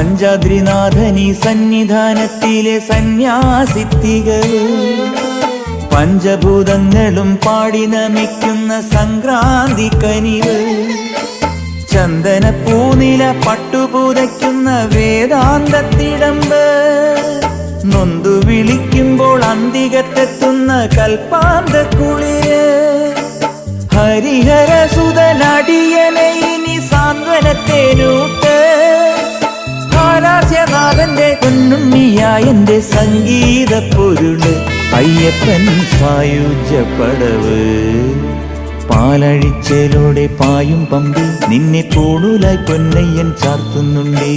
പഞ്ചാദ്രിനാഥനി സന്നിധാനത്തിലെ സന്യാസിത്തികൾ പഞ്ചഭൂതങ്ങളും പാടി നമിക്കുന്ന സംക്രാന്തി കനിവ് ചന്ദന പൂനില പട്ടുപൂതയ്ക്കുന്ന വേദാന്തത്തിടമ്പ് നൊന്തു വിളിക്കുമ്പോൾ അന്തികത്തെത്തുന്ന കൽപ്പാന്തക്കുളിര് ഹരിഹര സുതനടിയനെ ഹാലാസ്യനാഥന്റെ എന്റെ സംഗീത പൊരുൾ. അയ്യപ്പൻ സായുജ്യപ്പടവ് പാലഴിച്ചലോടെ പായും പമ്പി നിന്നെ പൂണൂലായി പൊന്നയ്യൻ ചാർത്തുന്നുണ്ടേ.